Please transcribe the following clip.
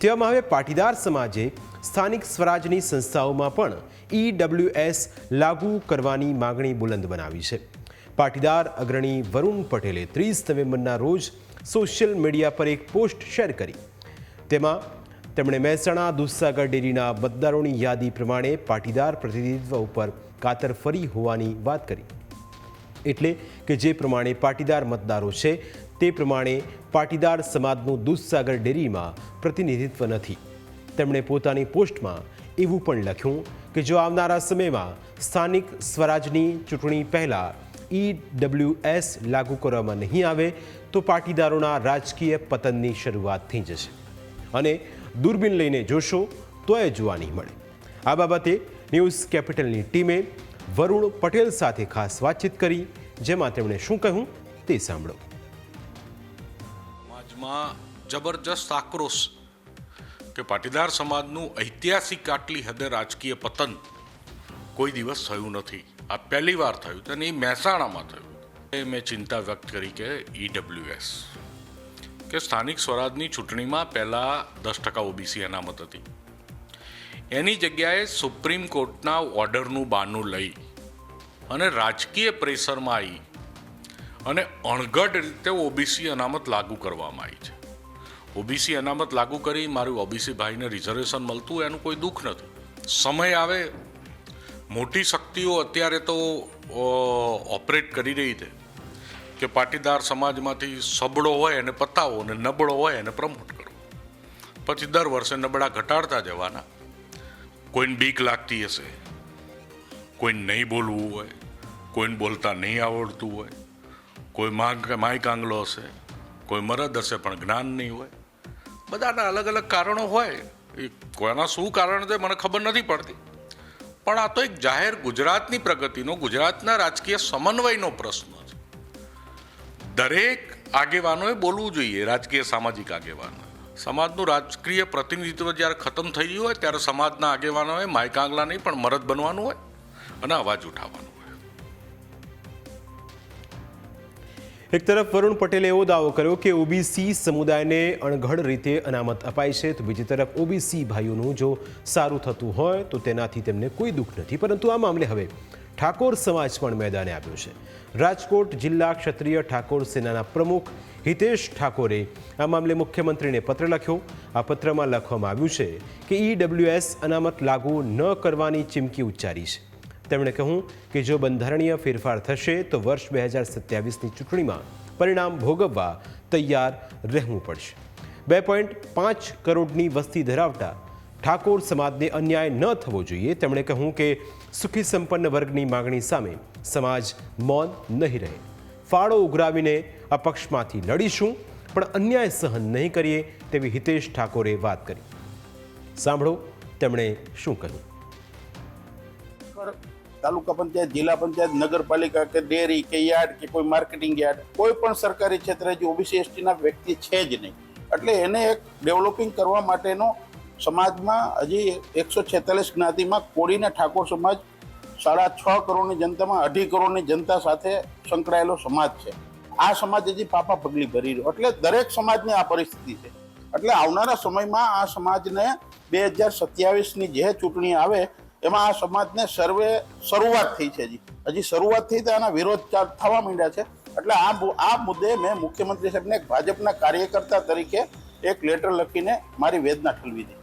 તેવામાં હવે પાટીદાર સમાજે સ્થાનિક સ્વરાજની સંસ્થાઓમાં પણ ઈડબ્લ્યુએસ લાગુ કરવાની માગણી બુલંદ બનાવી છે. પાટીદાર અગ્રણી વરુણ પટેલે ત્રીસ નવેમ્બરના રોજ સોશિયલ મીડિયા પર એક પોસ્ટ શેર કરી. તેમાં તેમણે મહેસાણા, દૂધસાગર ડેરીના મતદારોની યાદી પ્રમાણે પાટીદાર પ્રતિનિધિત્વ ઉપર કાતર ફરી હોવાની વાત કરી. એટલે કે જે પ્રમાણે પાટીદાર મતદારો છે તે પ્રમાણે પાટીદાર સમાજનું દૂધસાગર ડેરીમાં પ્રતિનિધિત્વ નથી. તેમણે પોતાની પોસ્ટમાં એવું પણ લખ્યું કે જો આવનારા સમયમાં સ્થાનિક સ્વરાજની ચૂંટણી પહેલાં ઈડબ્લ્યુએસ લાગુ કરવામાં નહીં આવે, તો પાટીદારોના રાજકીય પતનની શરૂઆત થઈ જશે. અને દૂરબીન લઈને જોશો, તોય જોવા નહીં મળે. આ બાબતે ન્યૂઝ કેપિટલની ટીમે વરુણ પટેલ સાથે ખાસ વાતચીત કરી, જેમાં તેમણે શું કહ્યું તે સાંભળો. સમાજમાં જબરજસ્ત આક્રોશ કે પાટીદાર સમાજનું ઐતિહાસિક આટલી હદે રાજકીય પતન કોઈ દિવસ થયું નથી. આ પહેલી વાર થયું અને એ મહેસાણામાં થયું. એ મેં ચિંતા વ્યક્ત કરી કે ઈડબ્લ્યુએસ કે સ્થાનિક સ્વરાજની ચૂંટણીમાં પહેલાં દસ ટકા ઓબીસી અનામત હતી. એની જગ્યાએ સુપ્રીમ કોર્ટના ઓર્ડરનું બહાનું લઈ અને રાજકીય પ્રેશરમાં આવી અને અણઘડ રીતે ઓબીસી અનામત લાગુ કરવામાં આવી છે. ઓબીસી અનામત લાગુ કરી મારું ઓબીસી ભાઈને રિઝર્વેશન મળતું એનું કોઈ દુઃખ નથી. સમય આવે, મોટી શક્તિઓ અત્યારે તો ઓપરેટ કરી રહી છે કે પાટીદાર સમાજમાંથી સબળો હોય એને પતાવો અને નબળો હોય એને પ્રમોટ કરો. પછી દર વર્ષે નબળા ઘટાડતા જવાના. કોઈને બીક લાગતી હશે, કોઈને નહીં બોલવું હોય, કોઈને બોલતા નહીં આવડતું હોય. કોઈ માંગ માય કાંગલો હશે, કોઈ મરદ હશે, પણ જ્ઞાન નહીં હોય. બધાના અલગ અલગ કારણો હોય. એ કોઈના શું કારણ છે મને ખબર નથી પડતી. પણ આ તો એક જાહેર ગુજરાતની પ્રગતિનો, ગુજરાતના રાજકીય સમન્વયનો પ્રશ્ન છે. દરેક આગેવાનોએ બોલવું જોઈએ, રાજકીય સામાજિક આગેવાનો સમાજનું રાજકીય પ્રતિનિધિત્વ જ્યારે ખતમ થઈ ગયું હોય, ત્યારે સમાજના આગેવાનોએ માયકાંગલા નહીં, પણ મરદ બનવાનું હોય અને અવાજ ઉઠાવવાનો એક તરફ વરુણ પટેલે એવો દાવો કર્યો કે ઓબીસી સમુદાયને અણઘડ રીતે અનામત અપાય છે. તો બીજી તરફ ઓબીસી ભાઈઓનું જો સારું થતું હોય તો તેનાથી તેમને કોઈ દુઃખ નથી. પરંતુ આ મામલે હવે ઠાકોર સમાજ પણ મેદાને આવ્યો છે. રાજકોટ જિલ્લા ક્ષત્રિય ઠાકોર સેનાના પ્રમુખ હિતેશ ઠાકોરે આ મામલે મુખ્યમંત્રીને પત્ર લખ્યો. આ પત્રમાં લખવામાં આવ્યું છે કે ઈડબ્લ્યુએસ અનામત લાગુ ન કરવાની ચીમકી ઉચ્ચારી છે. તેમણે કહ્યું કે જો બંધારણીય ફેરફાર થશે તો વર્ષ બે હજાર સત્યાવીસની ચૂંટણીમાં પરિણામ ભોગવવા તૈયાર રહેવું પડશે. બે પોઈન્ટ પાંચ કરોડની વસ્તી ધરાવતા ઠાકોર સમાજને અન્યાય ન થવો જોઈએ, તેમણે કહ્યું કે સુખી સંપન્ન વર્ગની માગણી સામે સમાજ મૌન નહીં રહે. ફાળો ઉઘરાવીને અપક્ષમાંથી લડીશું, પણ અન્યાય સહન નહીં કરીએ તેવી હિતેશ ઠાકોરે વાત કરી. સાંભળો તેમણે શું કહ્યું. તાલુકા પંચાયત, જિલ્લા પંચાયત, નગરપાલિકા કે ડેરી કે યાર્ડ કે કોઈ માર્કેટિંગ યાર્ડ, કોઈ પણ સરકારી ક્ષેત્રે જે ઓબીસી એસટીના વ્યક્તિ છે જ નહીં. એટલે એને એક ડેવલપિંગ કરવા માટેનો સમાજમાં હજી એકસો છેતાલીસ જ્ઞાતિમાં કોળીને ઠાકોર સમાજ, સાડા છ કરોડની જનતામાં અઢી કરોડની જનતા સાથે સંકળાયેલો સમાજ છે. આ સમાજ હજી પાપા પગલી ભરી રહ્યો. એટલે દરેક સમાજની આ પરિસ્થિતિ છે. એટલે આવનારા સમયમાં આ સમાજને બે હજાર સત્યાવીસની જે ચૂંટણી આવે એમાં આ સમાજને સર્વે શરૂઆત થઈ છે હજી. હજી શરૂઆત થઈ તો આના વિરોધ થવા માંડ્યા છે. એટલે આ આ મુદ્દે મેં મુખ્યમંત્રી સાહેબને એક ભાજપના કાર્યકર્તા તરીકે એક લેટર લખીને મારી વેદના ઠલવી દીધી.